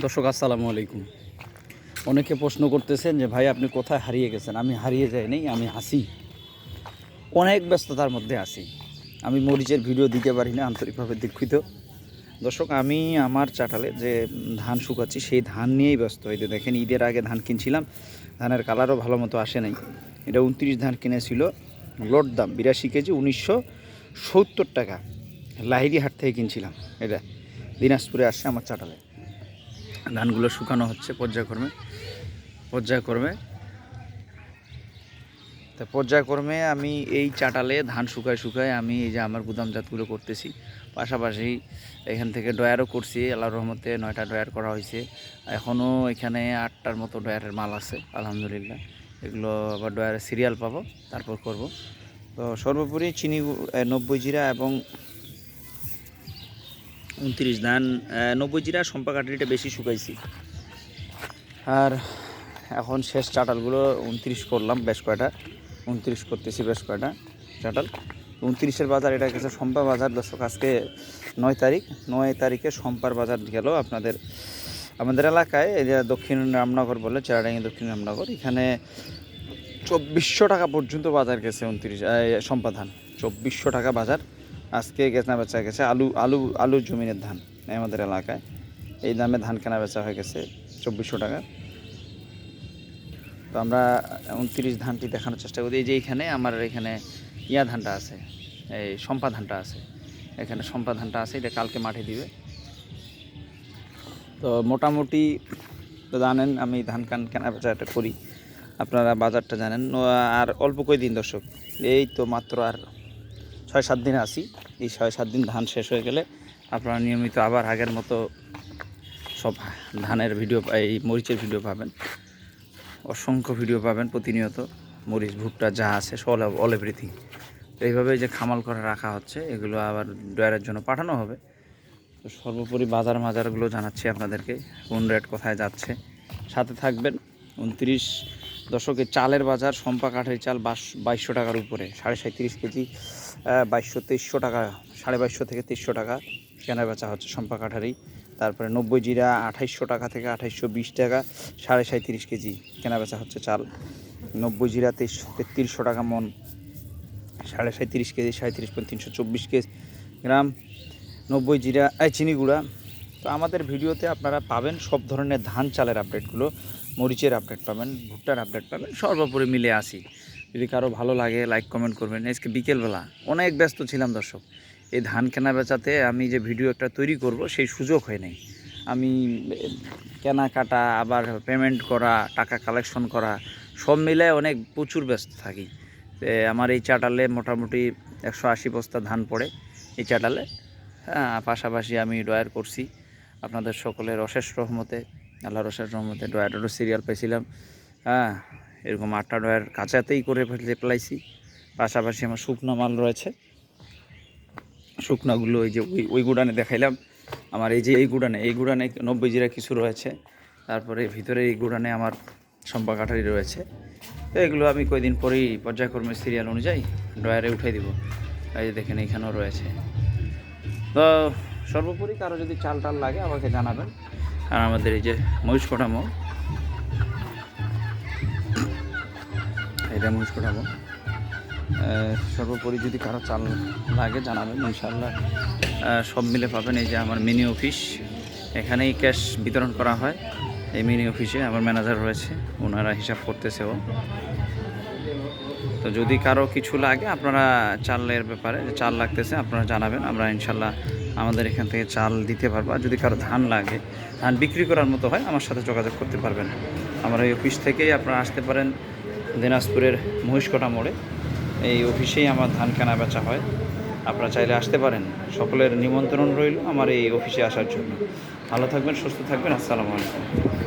দর্শক, আসসালামু আলাইকুম। অনেকে প্রশ্ন করতেছেন যে, ভাই, আপনি কোথায় হারিয়ে গেছেন? আমি হারিয়ে যাইনি আমি হাসি। অনেক ব্যস্ততার মধ্যে আছি। আমি মরিচের ভিডিও দিতে পারি না, আন্তরিকভাবে দুঃখিত। দর্শক, আমি আমার চাটালে যে ধান শুকাচ্ছি, সেই ধান নিয়েই ব্যস্ত। যে দেখেন, ঈদের আগে ধান কিনছিলাম। ধানের কালারও ভালো মতো আসে নাই। এটা উনত্রিশ ধান কিনেছিল। লোড দাম বিরাশি কেজি, উনিশশো সত্তর টাকা। লাহিরি হাট থেকে কিনছিলাম। এটা দিনাজপুরে আসছে আমার চাটালে। ধানগুলো শুকানো হচ্ছে পর্যায়ক্রমে। পর্যায়ক্রমে। তা পর্যায়ক্রমে আমি এই চাটালে ধান শুকায় শুকায় আমি এই যে আমার গুদামজাতগুলো করতেছি। পাশাপাশি এখান থেকে ডয়ারও করছি আল্লাহ রহমতে নয়টা ডয়ার করা হয়েছে। এখনও এখানে আটটার মতো ডয়ারের মাল আছে, আলহামদুলিল্লাহ। এগুলো আবার ডয়ারের সিরিয়াল পাবো, তারপর করব। তো সর্বোপরি চিনি নব্বই জিরা এবং উনত্রিশ ধান নব্বই জিরা সম্পা কাটারিটা বেশি শুকাইছি। আর এখন শেষ চাটালগুলো উনত্রিশ করলাম বেশ কয়টা? উনত্রিশ করতেছি বেশ কয়টা চাটাল। উনত্রিশের বাজার এটা গেছে সম্পা বাজার। দর্শক, আজকে নয় তারিখ, নয় তারিখে সম্পার বাজার গেল আপনাদের, আমাদের এলাকায়। এই যে দক্ষিণ রামনগর বলে, চেরাডাঙ্গি দক্ষিণ রামনগর, এখানে চব্বিশশো টাকা পর্যন্ত বাজার গেছে উনত্রিশ সম্পা ধান। চব্বিশশো টাকা বাজার। আজকে কেনা বেচা গেছে আলু আলু আলু জমিনের ধান আমাদের এলাকায়। এই দামে ধান কেনা বেচা হয়ে গেছে চব্বিশশো টাকা। তো আমরা উনত্রিশ ধানটি দেখানোর চেষ্টা করি। এই যে এইখানে আমার এখানে ইয়া ধানটা আছে, এই সম্পা ধানটা আছে। এখানে সম্পা ধানটা আছে, এটা কালকে মাঠে দিবে। তো মোটামুটি তো জানেন, আমি ধান কান কেনা বেচাটা করি। আপনারা বাজারটা জানেন। আর অল্প কয়দিন দর্শক, এই তো মাত্র আর ছয় সাত দিন আছি এই ছয় সাত দিন ধান শেষ হয়ে গেলে আপনারা নিয়মিত আবার আগের মতো সব ধানের ভিডিও এই মরিচের ভিডিও পাবেন। অসংখ্য ভিডিও পাবেন প্রতিনিয়ত। মরিচ, ভুট্টা যা আছে সল অল এভরিথিং এইভাবে যে খামাল করে রাখা হচ্ছে, এগুলো আবার ডয়ারের জন্য পাঠানো হবে। তো সর্বোপরি বাজার মাজারগুলো জানাচ্ছি আপনাদেরকে, কোন রেট কোথায় যাচ্ছে। সাথে থাকবেন, উনত্রিশ দশকে চালের বাজার সম্পা কাঠের চাল বাইশশো টাকার উপরে, সাড়ে সাঁত্রিশ কেজি বাইশশো, তেইশশো টাকা, সাড়ে বাইশশো থেকে তেইশশো টাকা কেনা বেচা হচ্ছে সম্পা কাঠারি। তারপরে নব্বই জিরা আঠাইশশো টাকা থেকে আঠাইশশো বিশ টাকা, সাড়ে সাঁত্রিশ কেজি কেনা বেচা হচ্ছে চাল। নব্বই জিরা তেইশ তেত্রিশশো টাকা মন, সাড়ে সাঁত্রিশ কেজি, সাঁত্রিশ পয়েন্ট তিনশো চব্বিশ কেজি গ্রাম। নব্বই জিরা চিনি গুঁড়া। তো আমাদের ভিডিওতে আপনারা পাবেন সব ধরনের ধান চালের আপডেটগুলো মরিচের আপডেট পাবেন, ভুট্টার আপডেট পাবেন, সর্বোপরি মিলে আসি যদি কারও ভালো লাগে লাইক কমেন্ট করবেন। আজকে বিকেলবেলা অনেক ব্যস্ত ছিলাম দর্শক। এই ধান কেনা বেচাতে আমি যে ভিডিও একটা তৈরি করব, সেই সুযোগ হয় নাই। আমি কেনাকাটা, আবার পেমেন্ট করা, টাকা কালেকশন করা, সব মিলে অনেক প্রচুর ব্যস্ত থাকি। আমার এই চাটালে মোটামুটি একশো আশি বস্তা ধান পড়ে এই চাটালে। হ্যাঁ পাশাপাশি আমি ডয়ার করছি। আপনাদের সকলের অশেষ রহমতে আল্লাহর অশেষ রহমতে ডয়ারেরও সিরিয়াল পেয়েছিলাম হ্যাঁ এরকম আটটা ডয়ার কাঁচাতেই করে ফেলে পেলাইছি পাশাপাশি আমার শুকনো মাল রয়েছে। শুকনাগুলো ওই যে ওই ওই গুডানে দেখাইলাম। আমার এই যে এই গুডানে এই গুডানে নব্বই জিরা কিছু রয়েছে। তারপরে ভিতরে এই গুডানে আমার সম্পা কাঠারি রয়েছে। তো এগুলো আমি কয়দিন পরেই পর্যায়ক্রমে সিরিয়াল অনুযায়ী ডয়ারে উঠাই দিব। এই যে দেখেন এইখানেও রয়েছে। তো সর্বোপরি কারও যদি চাল টাল লাগে আমাকে জানাবেন। আর আমাদের এই যে মহিষ কাঠামো। এটা মহিষ কাঠামো। সর্বোপরি যদি কারও চাল লাগে জানাবেন ইনশাল্লাহ সব মিলে পাবেন। এই যে আমার মিনি অফিস এখানেই ক্যাশ বিতরণ করা হয়। এই মিনি অফিসে আমার ম্যানেজার রয়েছে ওনারা হিসাব করতেছেও তো যদি কারও কিছু লাগে, আপনারা চালের ব্যাপারে, যে চাল লাগতেছে, আপনারা জানাবেন। আমরা ইনশাল্লাহ আমাদের এখান থেকে চাল দিতে পারব। আর যদি কারও ধান লাগে ধান বিক্রি করার মতো হয়, আমার সাথে যোগাযোগ করতে পারবেন। আমার এই অফিস থেকেই আপনারা আসতে পারেন দিনাজপুরের মহিষকটা মোড়ে। এই অফিসেই আমার ধান কেনা বেচা হয়। আপনারা চাইলে আসতে পারেন। সকলের নিমন্ত্রণ রইল আমার এই অফিসে আসার জন্য। ভালো থাকবেন, সুস্থ থাকবেন, আসসালামু আলাইকুম।